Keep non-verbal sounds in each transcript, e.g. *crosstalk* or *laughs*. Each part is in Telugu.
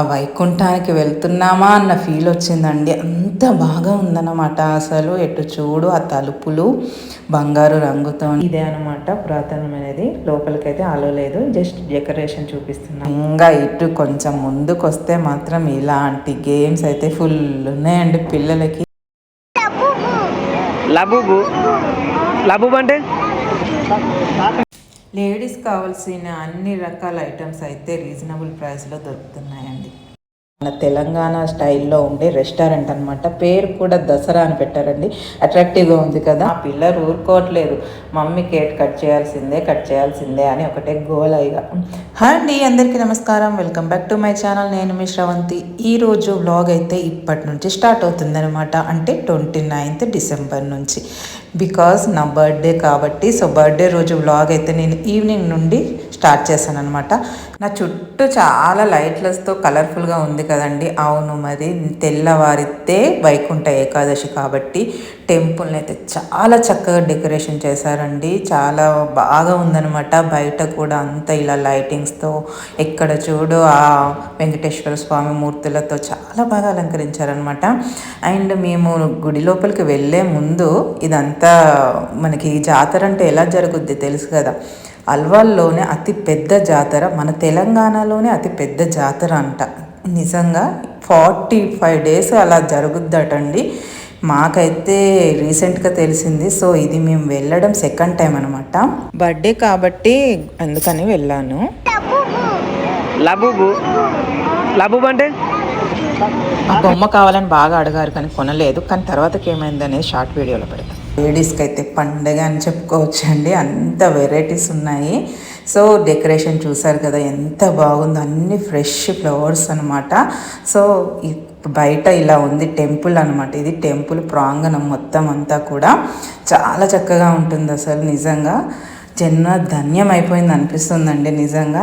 ఆ వైకుంఠానికి వెళ్తున్నామా అన్న ఫీల్ వచ్చిందండి. అంత బాగా ఉందన్నమాట అసలు. ఎటు చూడు ఆ తలుపులు బంగారు రంగుతో ఇదే అనమాట పురాతనమైనది లోపలికైతే లేదు. జస్ట్ డెకరేషన్ చూపిస్తున్నాం. ఇంకా ఇటు కొంచెం ముందుకు వస్తే మాత్రం ఇలాంటి గేమ్స్ అయితే ఫుల్ ఉన్నాయండి పిల్లలకి. లబుబు. లబుబు అంటే? లేడీస్ కావాల్సిన అన్ని రకాల ఐటమ్స్ అయితే రీజనబుల్ ప్రైస్లో దొరుకుతున్నాయండి. మన తెలంగాణ స్టైల్లో ఉండే రెస్టారెంట్ అనమాట పేరు కూడా దసరా అని పెట్టారండి. అట్రాక్టివ్గా ఉంది కదా. ఆ పిల్లలు ఊరుకోవట్లేదు. మమ్మీ కేక్ కట్ చేయాల్సిందే కట్ చేయాల్సిందే అని ఒకటే గోల్ అయ్యా హాయ్ అండి అందరికీ నమస్కారం. Welcome back to my channel. నేను మీ శ్రవంతి. ఈరోజు వ్లాగ్ అయితే ఇప్పటి నుంచి స్టార్ట్ అవుతుందనమాట అంటే ట్వంటీ నైన్త్ డిసెంబర్ నుంచి. బికాస్ నా బర్త్డే కాబట్టి సో బర్త్డే రోజు వ్లాగ్ అయితే నేను ఈవినింగ్ నుండి స్టార్ట్ చేశాను అనమాట నా చుట్టూ చాలా లైట్లతో కలర్ఫుల్గా ఉంది కదండి. అవును మరి తెల్లవారితే వైకుంఠ ఏకాదశి కాబట్టి టెంపుల్ని అయితే చాలా చక్కగా డెకరేషన్ చేశారండి. చాలా బాగా ఉందనమాట బయట కూడా అంతా ఇలా లైటింగ్స్తో ఎక్కడ చూడు ఆ వెంకటేశ్వర స్వామి మూర్తులతో చాలా బాగా అలంకరించారనమాట అండ్ మేము గుడి లోపలికి వెళ్ళే ముందు ఇదంతా మనకి జాతర అంటే ఎలా జరుగుద్ది తెలుసు కదా. అల్వాల్లోనే అతి పెద్ద జాతర మన తెలంగాణలోనే అతి పెద్ద జాతర అంట. నిజంగా ఫార్టీ ఫైవ్ డేస్ అలా జరుగుద్దటండి. మాకైతే రీసెంట్గా తెలిసింది. సో ఇది మేము వెళ్ళడం సెకండ్ టైం అనమాట బర్త్డే కాబట్టి అందుకని వెళ్ళాను. లబుబు. లబుబు అంటే? బొమ్మ కావాలని బాగా అడిగారు కానీ కొనలేదు. కానీ తర్వాతకి ఏమైంది అనేది షార్ట్ వీడియోలో పెడతాం. లేడీస్కి అయితే పండగ అని చెప్పుకోవచ్చు అండి అంత వెరైటీస్ ఉన్నాయి. సో డెకరేషన్ చూసారు కదా ఎంత బాగుందో. అన్ని ఫ్రెష్ ఫ్లవర్స్ అనమాట సో బయట ఇలా ఉంది టెంపుల్ అనమాట ఇది టెంపుల్ ప్రాంగణం మొత్తం అంతా కూడా. చాలా చక్కగా ఉంటుంది అసలు నిజంగా. జన్మ ధన్యం అయిపోయింది అనిపిస్తుందండి నిజంగా.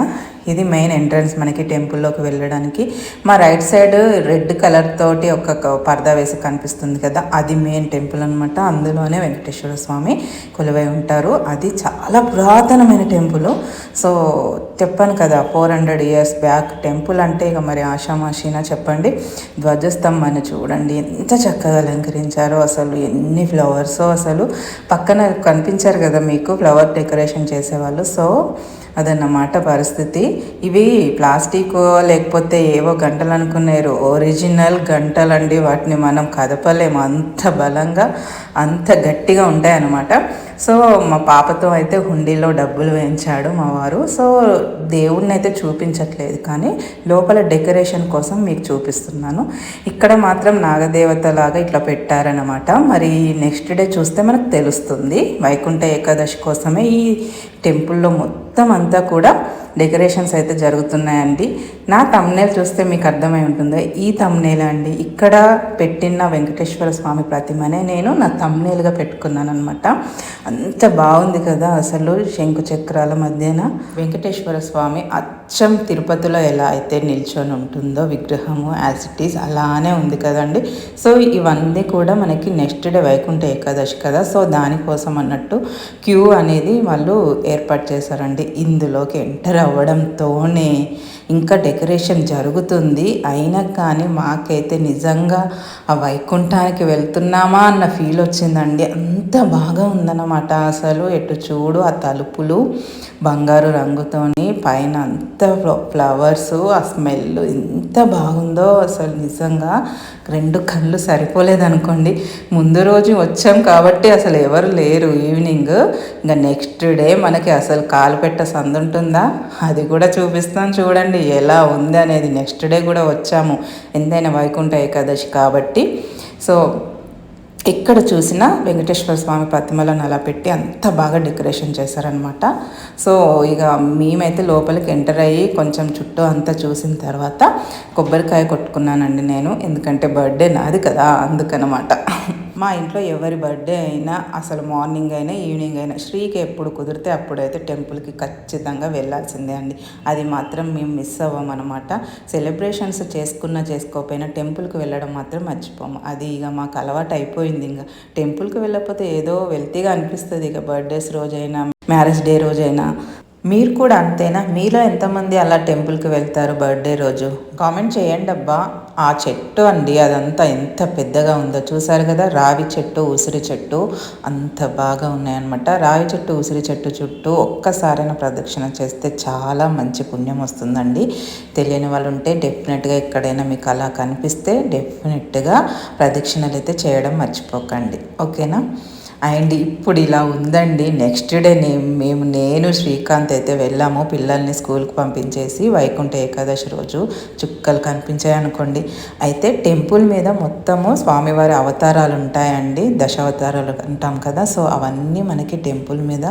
ఇది మెయిన్ ఎంట్రన్స్ మనకి టెంపుల్లోకి వెళ్ళడానికి. మా రైట్ సైడ్ రెడ్ కలర్ తోటి ఒక పరదా వేసి కనిపిస్తుంది కదా అది మెయిన్ టెంపుల్ అనమాట అందులోనే వెంకటేశ్వర స్వామి కొలువై ఉంటారు. అది చాలా పురాతనమైన టెంపుల్ సో చెప్పాను కదా four hundred years back temple అంటే ఇక మరి ఆషామాషీనా చెప్పండి. ధ్వజస్తంభాన్ని చూడండి ఎంత చక్కగా అలంకరించారో అసలు ఎన్ని ఫ్లవర్స్ అసలు. పక్కన కనిపించారు కదా మీకు ఫ్లవర్ డెకరేషన్ చేసేవాళ్ళు. సో అదన్నమాట పరిస్థితి. ఇవి ప్లాస్టిక్ లేకపోతే ఏవో గంటలు అనుకున్నారు. ఒరిజినల్ గంటలండి వాటిని మనం కదపలేము. అంత బలంగా అంత గట్టిగా ఉంటాయన్నమాట. సో మా పాపతో అయితే హుండీలో డబ్బులు వేయించాడు మా వారు. సో దేవుడిని అయితే చూపించట్లేదు కానీ లోపల డెకరేషన్ కోసం మీకు చూపిస్తున్నాను. ఇక్కడ మాత్రం నాగదేవత లాగా ఇట్లా పెట్టారనమాట మరి నెక్స్ట్ డే చూస్తే మనకు తెలుస్తుంది. వైకుంఠ ఏకాదశి కోసమే ఈ టెంపుల్లో మొత్తం అంతా కూడా డెకరేషన్స్ అయితే జరుగుతున్నాయండి. నా తమ్నేల్ చూస్తే మీకు అర్థమై ఉంటుంది? ఈ తమ్నేల్ అండి ఇక్కడ పెట్టిన వెంకటేశ్వర స్వామి ప్రతిమనే నేను నా తమ్నేల్గా పెట్టుకున్నాను అనమాట అంత బాగుంది కదా అసలు శంకు చక్రాల మధ్యన. వెంకటేశ్వర స్వామి అచ్చం తిరుపతిలో ఎలా అయితే నిల్చొని ఉంటుందో విగ్రహము యాజ్ అలానే ఉంది కదండి. సో ఇవన్నీ కూడా మనకి నెక్స్ట్ డే వైకుంఠ ఏకాదశి కదా. సో దానికోసం అన్నట్టు క్యూ అనేది వాళ్ళు ఏర్పాటు చేశారండి. ఇందులోకి ఎంటర్ అవ్వడంతోనే ఇంకా డెకరేషన్ జరుగుతుంది. అయినా కానీ మాకైతే నిజంగా ఆ వైకుంఠానికి వెళ్తున్నామా అన్న ఫీల్ వచ్చిందండి. అంత బాగా ఉందన్నమాట అసలు. ఎటు చూడు ఆ తలుపులు. బంగారు రంగుతోని పైన అంత ఫ్లవర్స్ ఆ స్మెల్ ఎంత బాగుందో అసలు నిజంగా. రెండు కళ్ళు సరిపోలేదనుకోండి. ముందు రోజు వచ్చాం కాబట్టి అసలు ఎవరు లేరు ఈవినింగ్. ఇంకా నెక్స్ట్ డే మనకి అసలు కాలు పెట్ట సందుంటుందా? అది కూడా చూపిస్తాను చూడండి. ఎలా ఉంది అనేది నెక్స్ట్ డే కూడా వచ్చాము. ఎంతైనా వైకుంఠ ఏకాదశి కాబట్టి. సో ఎక్కడ చూసినా వెంకటేశ్వర స్వామి ప్రతిమలను అలా పెట్టి అంత బాగా డెకరేషన్ చేశారనమాట సో ఇక మేమైతే లోపలికి ఎంటర్ అయ్యి కొంచెం చుట్టూ అంతా చూసిన తర్వాత కొబ్బరికాయ కొట్టుకున్నానండి నేను. ఎందుకంటే బర్త్డే నాది కదా అందుకనమాట. మా ఇంట్లో ఎవరి బర్త్డే అయినా అసలు మార్నింగ్ అయినా ఈవినింగ్ అయినా శ్రీకి ఎప్పుడు కుదిరితే అప్పుడైతే టెంపుల్కి ఖచ్చితంగా వెళ్ళాల్సిందే అండి. అది మాత్రం మేము మిస్ అవ్వమన్నమాట సెలబ్రేషన్స్ చేసుకున్నా చేసుకోకపోయినా టెంపుల్కి వెళ్ళడం మాత్రం మర్చిపోము. అది ఇక మాకు అలవాటు అయిపోయింది ఇంకా. టెంపుల్కి వెళ్ళకపోతే ఏదో వెల్తీగా అనిపిస్తుంది ఇక బర్త్డేస్ రోజైనా మ్యారేజ్ డే రోజైనా. మీరు కూడా అంతేనా? మీలో ఎంతమంది అలా టెంపుల్కి వెళ్తారు బర్త్డే రోజు? కామెంట్ చేయండి అబ్బా. ఆ చెట్టు అండి అదంతా ఎంత పెద్దగా ఉందో. చూసారు కదా రావి చెట్టు ఉసిరి చెట్టు అంత బాగా ఉన్నాయన్నమాట. రావి చెట్టు ఉసిరి చెట్టు చుట్టూ ఒక్కసారైనా ప్రదక్షిణ చేస్తే చాలా మంచి పుణ్యం వస్తుందండి. తెలియని వాళ్ళు ఉంటే డెఫినెట్గా ఎక్కడైనా మీకు అలా కనిపిస్తే డెఫినెట్గా ప్రదక్షిణలు అయితే చేయడం మర్చిపోకండి. ఓకేనా? అండ్ ఇప్పుడు ఇలా ఉందండి. నెక్స్ట్ డే మేము నేను శ్రీకాంత్ అయితే వెళ్ళాము. పిల్లల్ని స్కూల్కి పంపించేసి వైకుంఠ ఏకాదశి రోజు చుక్కలు కనిపించాయి అనుకోండి. అయితే టెంపుల్ మీద మొత్తము స్వామివారి అవతారాలు ఉంటాయండి. దశావతారాలు అంటాం కదా. సో అవన్నీ మనకి టెంపుల్ మీద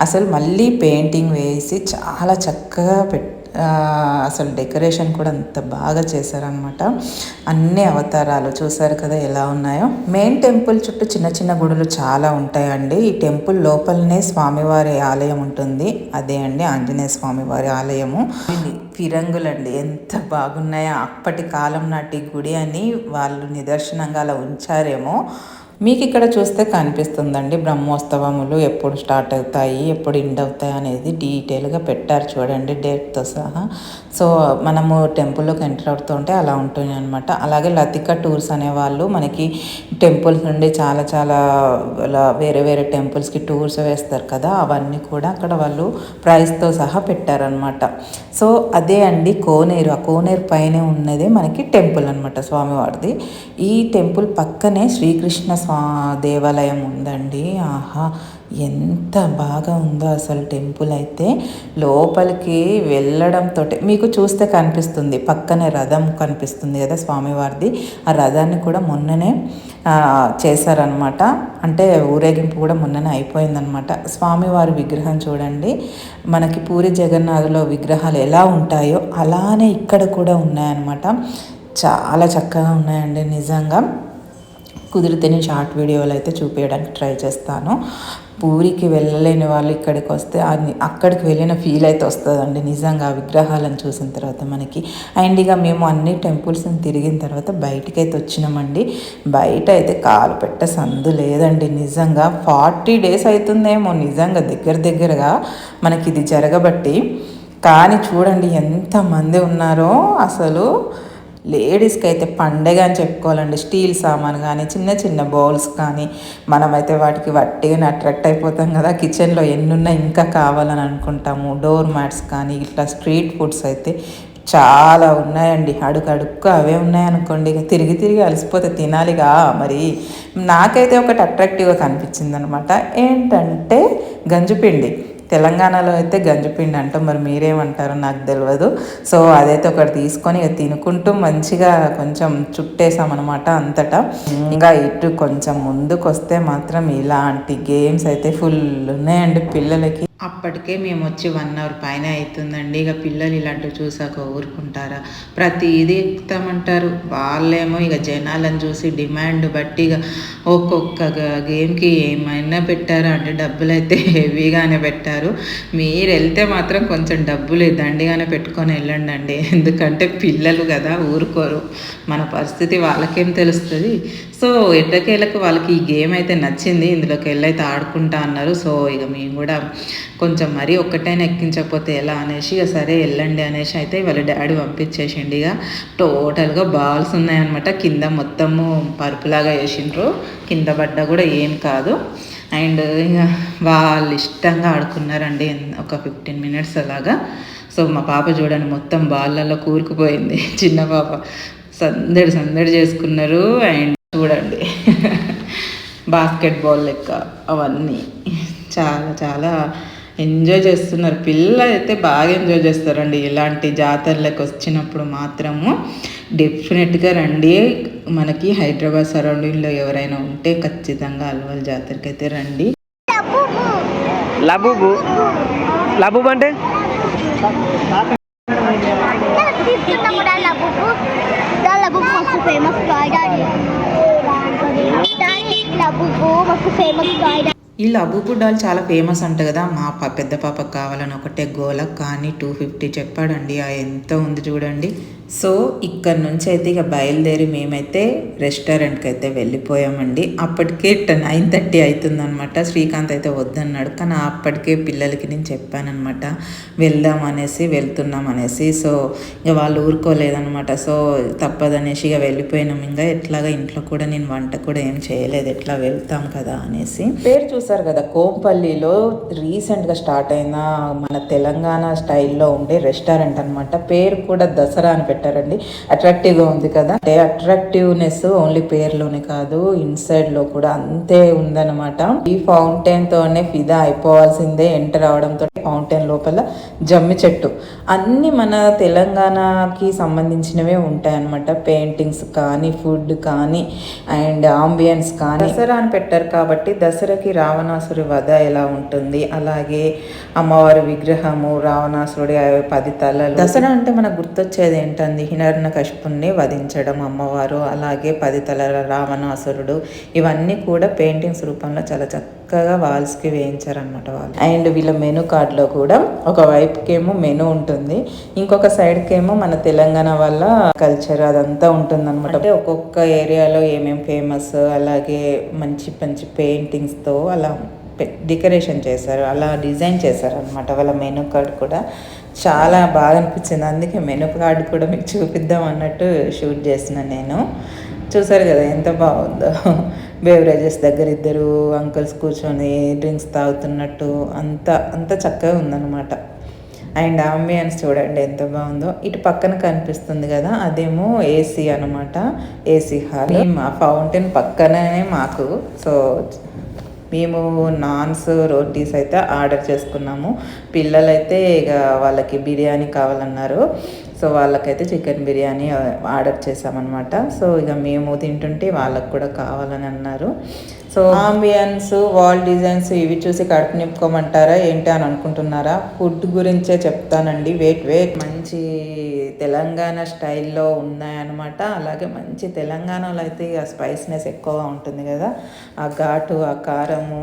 అసలు మళ్ళీ పెయింటింగ్ వేసి చాలా చక్కగా పెట్టి అసలు డెకరేషన్ కూడా అంత బాగా చేశారనమాట అన్ని అవతారాలు చూసారు కదా ఎలా ఉన్నాయో. మెయిన్ టెంపుల్ చుట్టూ చిన్న చిన్న గుడులు చాలా ఉంటాయండి. ఈ టెంపుల్ లోపలనే స్వామివారి ఆలయం ఉంటుంది. అదే అండి ఆంజనేయ స్వామివారి ఆలయము. ఫిరంగులండి. ఎంత బాగున్నాయో. అప్పటి కాలం నాటి గుడి అని వాళ్ళు నిదర్శనంగా అలా ఉంచారేమో. మీకు ఇక్కడ చూస్తే కనిపిస్తుందండి బ్రహ్మోత్సవములు ఎప్పుడు స్టార్ట్ అవుతాయి ఎప్పుడు ఎండ్ అవుతాయి అనేది డీటెయిల్గా పెట్టారు చూడండి డేట్తో సహా. సో మనము టెంపుల్లోకి ఎంటర్ అవుతుంటే అలా ఉంటుంది అనమాట అలాగే లతిక టూర్స్ అనేవాళ్ళు మనకి టెంపుల్స్ నుండి చాలా చాలా వేరే వేరే టెంపుల్స్కి టూర్స్ వేస్తారు కదా అవన్నీ కూడా అక్కడ వాళ్ళు ప్రైస్తో సహా పెట్టారనమాట సో అదే అండి కోనేరు. ఆ కోనేరు పైనే ఉన్నదే మనకి టెంపుల్ అనమాట స్వామివారిది. ఈ టెంపుల్ పక్కనే శ్రీకృష్ణ స్వా దేవాలయం ఉందండి. ఆహా ఎంత బాగా ఉందో అసలు టెంపుల్ అయితే. లోపలికి వెళ్ళడంతో మీకు చూస్తే కనిపిస్తుంది పక్కనే రథం కనిపిస్తుంది కదా స్వామివారిది. ఆ రథాన్ని కూడా మొన్ననే చేశారనమాట అంటే ఊరేగింపు కూడా మొన్ననే అయిపోయిందనమాట స్వామివారి విగ్రహం చూడండి. మనకి పూరి జగన్నాథులో విగ్రహాలు ఎలా ఉంటాయో అలానే ఇక్కడ కూడా ఉన్నాయన్నమాట. చాలా చక్కగా ఉన్నాయండి నిజంగా. కుదిరితే నేను షార్ట్ వీడియోలు అయితే చూపించడానికి ట్రై చేస్తాను. పూరికి వెళ్ళలేని వాళ్ళు ఇక్కడికి వస్తే అది అక్కడికి వెళ్ళిన ఫీల్ అయితే వస్తుందండి. నిజంగా ఆ విగ్రహాలను చూసిన తర్వాత మనకి. అండ్ ఇక మేము అన్ని టెంపుల్స్ని తిరిగిన తర్వాత బయటికి అయితే వచ్చినామండి. బయట అయితే కాలు పెట్ట సందు లేదండి. నిజంగా ఫార్టీ డేస్ అవుతుందేమో నిజంగా దగ్గర దగ్గరగా మనకి ఇది జరగబట్టి. కానీ చూడండి ఎంతమంది ఉన్నారో అసలు. లేడీస్కి అయితే పండగ అని చెప్పుకోవాలండి. స్టీల్ సామాన్ కానీ చిన్న చిన్న బౌల్స్ కానీ మనమైతే వాటికి వట్టిగానే అట్రాక్ట్ అయిపోతాం కదా. కిచెన్లో ఎన్నున్నా ఇంకా కావాలని అనుకుంటాము. డోర్ మ్యాట్స్ కానీ ఇట్లా స్ట్రీట్ ఫుడ్స్ అయితే చాలా ఉన్నాయండి. అడుగు అడుక్కు అవే ఉన్నాయనుకోండి ఇక తిరిగి తిరిగి అలసిపోతే తినాలిగా మరి. నాకైతే ఒకటి అట్రాక్టివ్గా కనిపించింది అనమాట ఏంటంటే గంజుపిండి. తెలంగాణలో అయితే గంజిపిండి అంటాం మరి మీరేమంటారో నాకు తెలియదు సో అదైతే ఒకటి తీసుకొని తినుకుంటూ మంచిగా కొంచెం చుట్టేసామన్నమాట అంతటా. ఇంకా ఇటు కొంచెం ముందుకు వస్తే మాత్రం ఇలాంటి గేమ్స్ అయితే ఫుల్ ఉన్నాయండి పిల్లలకి. అప్పటికే మేము వచ్చి వన్ అవర్ పైన అవుతుందండి. ఇక పిల్లలు ఇలాంటివి చూసాక ఊరుకుంటారా? ప్రతి ఇది ఎక్కుతామంటారు వాళ్ళేమో ఇక జనాలను చూసి డిమాండ్ బట్టి ఇక ఒక్కొక్క గేమ్కి ఏమైనా పెట్టారా? అంటే డబ్బులు అయితే హెవీగానే పెట్టారు. మీరు వెళ్తే మాత్రం కొంచెం డబ్బులు దండిగానే పెట్టుకొని వెళ్ళండి అండి ఎందుకంటే పిల్లలు కదా ఊరుకోరు. మన పరిస్థితి వాళ్ళకేం తెలుస్తుంది? సో ఎట్టకేలకు వాళ్ళకి ఈ గేమ్ అయితే నచ్చింది. ఇందులోకి వెళ్ళైతే ఆడుకుంటా అన్నారు. సో ఇక మేము కూడా కొంచెం మరీ ఒక్కటైనా ఎక్కించకపోతే ఎలా అనేసి ఇక సరే వెళ్ళండి అనేసి అయితే వాళ్ళ డాడీ పంపించేసిండి. ఇక టోటల్గా బాల్స్ ఉన్నాయన్నమాట. కింద మొత్తము పరుపులాగా వేసిండ్రు. కింద పడ్డ కూడా ఏం కాదు. అండ్ ఇక వాళ్ళు ఇష్టంగా ఆడుకున్నారండి. ఒక ఫిఫ్టీన్ మినిట్స్ అలాగా. సో మా పాప చూడండి మొత్తం బాళ్ళల్లో కూరుకుపోయింది. చిన్న పాప సందడి సందడి చేసుకున్నారు. అండ్ చూడండి. బాస్కెట్బాల్ లెక్క అవన్నీ. చాలా చాలా ఎంజాయ్ చేస్తున్నారు. పిల్లలు అయితే బాగా ఎంజాయ్ చేస్తారండి. ఇలాంటి జాతరలకు వచ్చినప్పుడు మాత్రము డెఫినెట్గా రండి. మనకి హైదరాబాద్ సరౌండింగ్లో ఎవరైనా ఉంటే ఖచ్చితంగా అల్వాల్ జాతరకి అయితే రండి. లబుబు. లబుబు అంటే? ఫేమస్ కాయ దాని ఫేమస్ ఈ లబుబు డాల్ చాలా ఫేమస్ అంట కదా. మా ప పెద్ద పాపకు కావాలని ఒకటే గోల కానీ టూ ఫిఫ్టీ చెప్పాడండి. ఆ ఎంత ఉంది చూడండి. సో ఇక్కడ నుంచి అయితే ఇక బయలుదేరి మేమైతే రెస్టారెంట్కి అయితే వెళ్ళిపోయామండి. అప్పటికే నైన్ థర్టీ అవుతుందనమాట శ్రీకాంత్ అయితే వద్దన్నాడు. కానీ అప్పటికే పిల్లలకి నేను చెప్పానమాట వెళ్దాం అనేసి వెళ్తున్నాం అనేసి. సో ఇక వాళ్ళు ఊరుకోలేదనమాట సో తప్పదనేసి ఇక వెళ్ళిపోయినాం. ఇంకా ఎట్లాగా ఇంట్లో కూడా నేను వంట కూడా ఏం చేయలేదు. ఎట్లా వెళ్తాం కదా అనేసి. పేరు చూసారు కదా కోంపల్లిలో రీసెంట్గా స్టార్ట్ అయిన మన తెలంగాణ స్టైల్లో ఉండే రెస్టారెంట్ అనమాట పేరు కూడా దసరా అని పెట్టారండి అట్రాక్టివ్గా ఉంది కదా. అంటే అట్రాక్టివ్నెస్ ఓన్లీ పేరులోనే కాదు ఇన్సైడ్లో కూడా అంతే ఉందన్నమాట. ఈ ఫౌంటైన్ తోనే ఫిదా అయిపోవాల్సిందే ఎంటర్ అవడంతో ఫౌంటైన్ లోపల జమ్మి చెట్టు. అన్ని మన తెలంగాణకి సంబంధించినవే ఉంటాయన్నమాట. పెయింటింగ్స్ కానీ ఫుడ్ కానీ అండ్ ఆంబియన్స్ కానీ. దసరా అని పెట్టారు కాబట్టి దసరాకి రావణాసురి వధ ఎలా ఉంటుంది? అలాగే అమ్మవారి విగ్రహము రావణాసురుడి పది తలలు. దసరా అంటే మనకు గుర్తొచ్చేది ఏంటంది హిరణ్య కశిపుణ్ణి వధించడం అమ్మవారు అలాగే పది తలల రావణాసురుడు. ఇవన్నీ కూడా పెయింటింగ్స్ రూపంలో చాలా చక్కగా వాల్స్కి వేయించారనమాట వాళ్ళు. అండ్ వీళ్ళ మెనూ కార్డ్లో కూడా ఒక వైపుకేమో మెనూ ఉంటుంది ఇంకొక సైడ్కేమో మన తెలంగాణ వల్ల కల్చర్ అదంతా ఉంటుంది అనమాట అంటే ఒక్కొక్క ఏరియాలో ఏమేమి ఫేమస్ అలాగే మంచి మంచి పెయింటింగ్స్తో అలా డెకరేషన్ చేశారు అలా డిజైన్ చేశారు అనమాట వాళ్ళ మెనూ కార్డ్ కూడా. చాలా బాగా అనిపించింది. అందుకే మెనూ కార్డు కూడా మీకు చూపిద్దాం అన్నట్టు షూట్ చేసిన నేను. చూసారు కదా ఎంత బాగుందో. బేవరేజెస్ దగ్గర ఇద్దరు అంకుల్స్ కూర్చొని డ్రింక్స్ తాగుతున్నట్టు అంత అంత చక్కగా ఉందన్నమాట. అండ్ అంబియన్స్ చూడండి ఎంత బాగుందో. ఇటు పక్కన కనిపిస్తుంది కదా అదేమో ఏసీ అనమాట ఏసీ హాల్. మా ఫౌంటైన్ పక్కనే మాకు. సో మేము నాన్స్ రోటీస్ అయితే ఆర్డర్ చేసుకున్నాము. పిల్లలైతే ఇక వాళ్ళకి బిర్యానీ కావాలన్నారు. సో వాళ్ళకైతే చికెన్ బిర్యానీ ఆర్డర్ చేసామన్నమాట సో ఇక మేము తింటుంటే వాళ్ళకు కూడా కావాలని అన్నారు. సో ఆంబియన్స్ వాల్ డిజైన్స్ ఇవి చూసి కడుపు నింపుకోమంటారా ఏంటి అని అనుకుంటున్నారా? ఫుడ్ గురించే చెప్తానండి. వెయిట్ వెయిట్ మంచి తెలంగాణ స్టైల్లో ఉన్నాయన్నమాట. అలాగే మంచి తెలంగాణలో అయితే ఇక స్పైస్నెస్ ఎక్కువగా ఉంటుంది కదా. ఆ ఘాటు ఆ కారము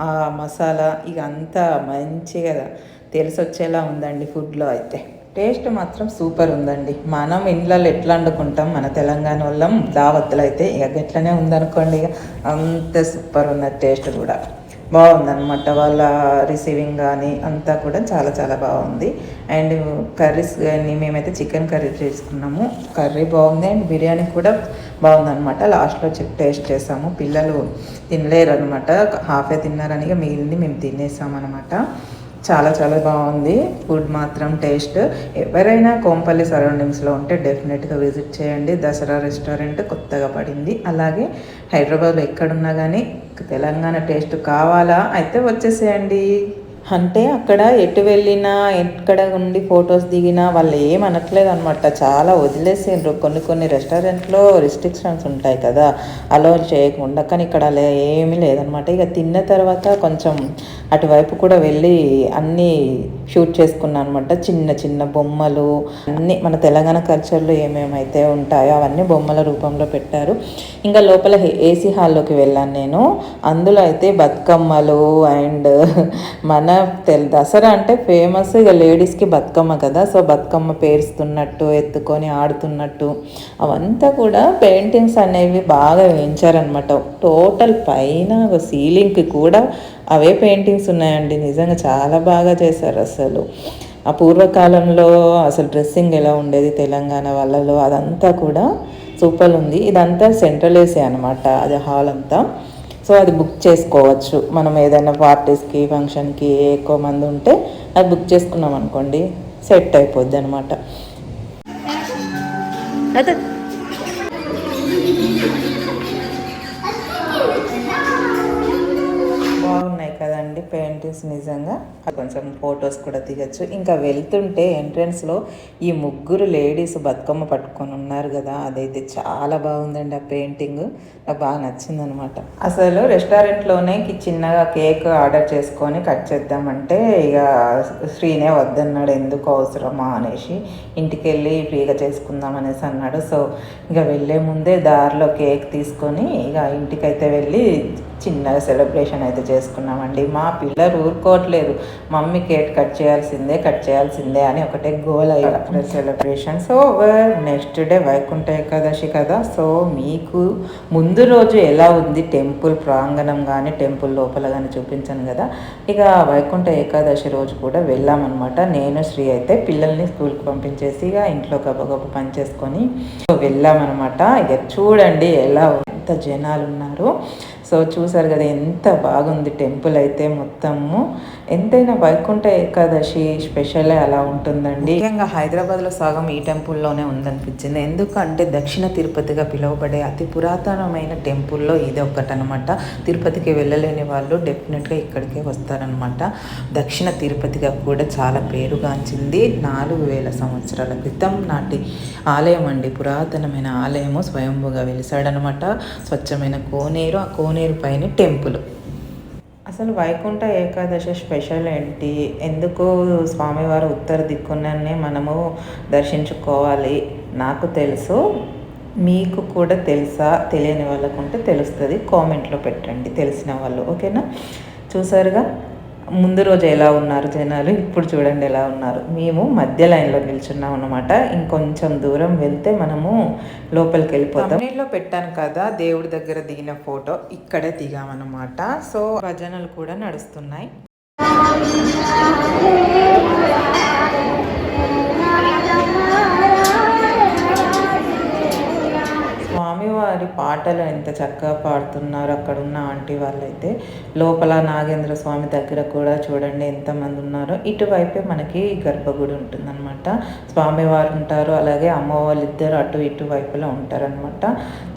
ఆ మసాలా ఇక అంతా మంచి కదా. తెలిసొచ్చేలా ఉందండి ఫుడ్లో అయితే. టేస్ట్ మాత్రం సూపర్ ఉందండి. మనం ఇండ్లలో ఎట్లా వండుకుంటాం? మన తెలంగాణ వల్ల దావత్తులు అయితే ఇక ఎట్లనే ఉందనుకోండి ఇక అంత సూపర్ ఉంది టేస్ట్ కూడా. బాగుందన్నమాట. వాళ్ళ రిసీవింగ్ కానీ అంతా కూడా చాలా చాలా బాగుంది. అండ్ కర్రీస్ కానీ మేమైతే చికెన్ కర్రీ చేసుకున్నాము కర్రీ బాగుంది అండ్ బిర్యానీ కూడా బాగుందన్నమాట. లాస్ట్లో చెక్ టేస్ట్ చేసాము. పిల్లలు తినలేరు అనమాట హాఫే తిన్నారని మిగిలింది మేము తినేసామన్నమాట. చాలా చాలా బాగుంది. ఫుడ్ మాత్రం టేస్ట్. ఎవరైనా కోంపల్లి సరౌండింగ్స్లో ఉంటే డెఫినెట్గా విజిట్ చేయండి. దసరా రెస్టారెంట్ కొత్తగా పడింది. అలాగే హైదరాబాద్లో ఎక్కడున్నా కానీ తెలంగాణ టేస్ట్ కావాలా? అయితే వచ్చేసేయండి. అంటే అక్కడ ఎటు వెళ్ళినా ఎక్కడ ఉండి ఫొటోస్ దిగినా వాళ్ళు ఏం అనట్లేదు అనమాట చాలా వదిలేసిండ్రు. కొన్ని కొన్ని రెస్టారెంట్లో రిస్ట్రిక్షన్స్ ఉంటాయి కదా అలో చేయకుండా. కానీ ఇక్కడ అలా ఏమీ లేదనమాట ఇక తిన్న తర్వాత కొంచెం అటువైపు కూడా వెళ్ళి అన్నీ షూట్ చేసుకున్నాను అనమాట చిన్న చిన్న బొమ్మలు అన్నీ మన తెలంగాణ కల్చర్లో ఏమేమైతే ఉంటాయో అవన్నీ బొమ్మల రూపంలో పెట్టారు. ఇంకా లోపల ఏసీ హాల్లోకి వెళ్ళాను నేను. అందులో అయితే బతుకమ్మలు అండ్ మన తెల్ దసరా అంటే ఫేమస్ ఇక లేడీస్కి బతుకమ్మ కదా. సో బతుకమ్మ పేరుస్తున్నట్టు ఎత్తుకొని ఆడుతున్నట్టు అవంతా కూడా పెయింటింగ్స్ అనేవి బాగా వేయించారనమాట టోటల్ పైన సీలింగ్కి కూడా అవే పెయింటింగ్స్ ఉన్నాయండి. నిజంగా చాలా బాగా చేశారు అసలు. ఆ పూర్వకాలంలో అసలు డ్రెస్సింగ్ ఎలా ఉండేది తెలంగాణ వాళ్ళలో అదంతా కూడా సూపర్ ఉంది. ఇదంతా సెంట్రల్ ఏసీ అనమాట అది హాల్ అంతా. సో అది బుక్ చేసుకోవచ్చు. మనం ఏదైనా పార్టీస్కి ఫంక్షన్కి ఎక్కువ మంది ఉంటే అది బుక్ చేసుకున్నాం అనుకోండి సెట్ అయిపోద్ది అనమాట అయితే కదండి పెయింటింగ్స్ నిజంగా. కొంచెం ఫొటోస్ కూడా దిగచ్చు. ఇంకా వెళ్తుంటే ఎంట్రన్స్లో ఈ ముగ్గురు లేడీస్ బతుకమ్మ పట్టుకొని ఉన్నారు కదా అదైతే చాలా బాగుందండి ఆ పెయింటింగ్ నాకు బాగా నచ్చింది అనమాట అసలు రెస్టారెంట్లోనే చిన్నగా కేక్ ఆర్డర్ చేసుకొని కట్ చేద్దామంటే ఇక శ్రీనే వద్దన్నాడు ఎందుకు అవసరమా? అనేసి. ఇంటికి వెళ్ళి ఫ్రీగా చేసుకుందాం అనేసి అన్నాడు. సో ఇక వెళ్ళే ముందే దారిలో కేక్ తీసుకొని ఇక ఇంటికైతే వెళ్ళి చిన్నగా సెలబ్రేషన్ అయితే చేసుకున్నామండి. మా పిల్లలు ఊరుకోవట్లేదు. మమ్మీ కేక్ కట్ చేయాల్సిందే కట్ చేయాల్సిందే అని ఒకటే గోల్ అయ్యారు celebrations over next day Vaikuntha Ekadashi కదా. సో మీకు ముందు రోజు ఎలా ఉంది? టెంపుల్ ప్రాంగణం కానీ టెంపుల్ లోపల కానీ చూపించాను కదా. ఇక వైకుంఠ ఏకాదశి రోజు కూడా వెళ్ళామన్నమాట. నేను శ్రీ అయితే పిల్లల్ని స్కూల్కి పంపించేసి ఇక ఇంట్లో గబగబ పని చేసుకొని సో వెళ్ళామన్నమాట. ఇక చూడండి ఎలా ఎంత జనాలు ఉన్నారు. సో చూసారు కదా ఎంత బాగుంది టెంపుల్ అయితే మొత్తము. ఎంతైనా వైకుంఠ ఏకాదశి స్పెషలే అలా ఉంటుందండి. ముఖ్యంగా హైదరాబాద్లో సగం ఈ టెంపుల్లోనే ఉందనిపించింది. ఎందుకంటే దక్షిణ తిరుపతిగా పిలువబడే అతి పురాతనమైన టెంపుల్లో ఇది ఒక్కటనమాట. తిరుపతికి వెళ్ళలేని వాళ్ళు డెఫినెట్గా ఇక్కడికే వస్తారనమాట. దక్షిణ తిరుపతిగా కూడా చాలా పేరుగాంచింది. నాలుగు వేల సంవత్సరాల క్రితం నాటి ఆలయం అండి. పురాతనమైన ఆలయము స్వయంభుగా వెలిసాడనమాట. స్వచ్ఛమైన కోనేరు. ఆ కోనేరు పైన టెంపుల్. అసలు వైకుంఠ ఏకాదశి స్పెషల్ ఏంటి? ఎందుకు స్వామివారు ఉత్తర దిక్కుననే మనము దర్శించుకోవాలి? నాకు తెలుసు. మీకు కూడా తెలుసా? తెలియని వాళ్ళకుంటే తెలుస్తుంది. కామెంట్లో పెట్టండి. తెలిసిన వాళ్ళు. ఓకేనా? చూసారుగా? ముందు రోజు ఎలా ఉన్నారు జనాలు? ఇప్పుడు చూడండి ఎలా ఉన్నారు. మేము మధ్య లైన్లో నిల్చున్నాం అనమాట ఇంకొంచెం దూరం వెళ్తే మనము లోపలికి వెళ్ళిపోతాం. నేను పెట్టాను కదా దేవుడి దగ్గర దిగిన ఫోటో ఇక్కడే దిగామన్నమాట సో భజనలు కూడా నడుస్తున్నాయి. వారి పాటలు ఎంత చక్కగా పాడుతున్నారు అక్కడ ఉన్న ఆంటీ వాళ్ళైతే. లోపల నాగేంద్ర స్వామి దగ్గర కూడా చూడండి ఎంతమంది ఉన్నారో. ఇటువైపే మనకి గర్భగుడి ఉంటుందన్నమాట. స్వామివారు ఉంటారు అలాగే అమ్మవాళ్ళు ఇద్దరు అటు ఇటు వైపులా ఉంటారనమాట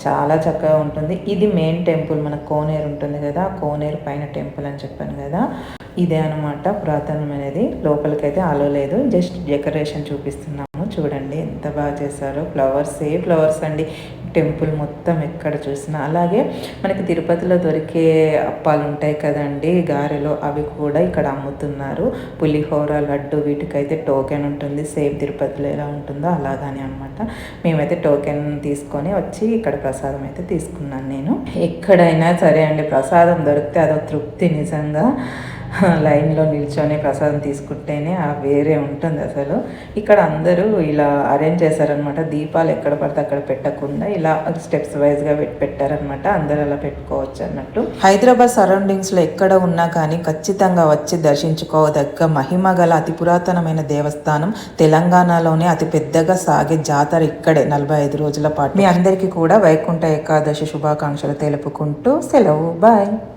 చాలా చక్కగా ఉంటుంది. ఇది మెయిన్ టెంపుల్ మన కోనేరు ఉంటుంది కదా ఆ కోనేరు పైన టెంపుల్ అని చెప్పాను కదా. ఇదే అనమాట పురాతనమైనది లోపలికైతే అలో లేదు. జస్ట్ డెకరేషన్ చూపిస్తున్నాము. చూడండి ఎంత బాగా చేశారో. ఫ్లవర్స్ ఏ ఫ్లవర్స్ అండి? టెంపుల్ మొత్తం ఎక్కడ చూసినా. అలాగే మనకి తిరుపతిలో దొరికే అప్పాలు ఉంటాయి కదండి గారెలు అవి కూడా ఇక్కడ అమ్ముతున్నారు. పులిహోర లడ్డు వీటికైతే టోకెన్ ఉంటుంది. సేమ్ తిరుపతిలో ఎలా ఉంటుందో అలాగానే అనమాట మేమైతే టోకెన్ తీసుకొని వచ్చి ఇక్కడ ప్రసాదం అయితే తీసుకున్నాను నేను. ఎక్కడైనా సరే అండి ప్రసాదం దొరికితే అదో తృప్తి నిజంగా. *laughs* లైన్లో నిల్చొని ప్రసాదం తీసుకుంటేనే ఆ వేరే ఉంటుంది అసలు. ఇక్కడ అందరూ ఇలా అరేంజ్ చేశారనమాట దీపాలు ఎక్కడ పడితే అక్కడ పెట్టకుండా ఇలా స్టెప్స్ వైజ్గా పెట్టి పెట్టారనమాట అందరూ అలా పెట్టుకోవచ్చు అన్నట్టు. హైదరాబాద్ సరౌండింగ్స్లో ఎక్కడ ఉన్నా కానీ ఖచ్చితంగా వచ్చి దర్శించుకోదగ్గ మహిమ గల అతి పురాతనమైన దేవస్థానం తెలంగాణలోనే అతి పెద్దగా సాగే జాతర ఇక్కడే నలభై ఐదు రోజుల పాటు. మీ అందరికీ కూడా వైకుంఠ ఏకాదశి శుభాకాంక్షలు తెలుపుకుంటూ సెలవు. బాయ్.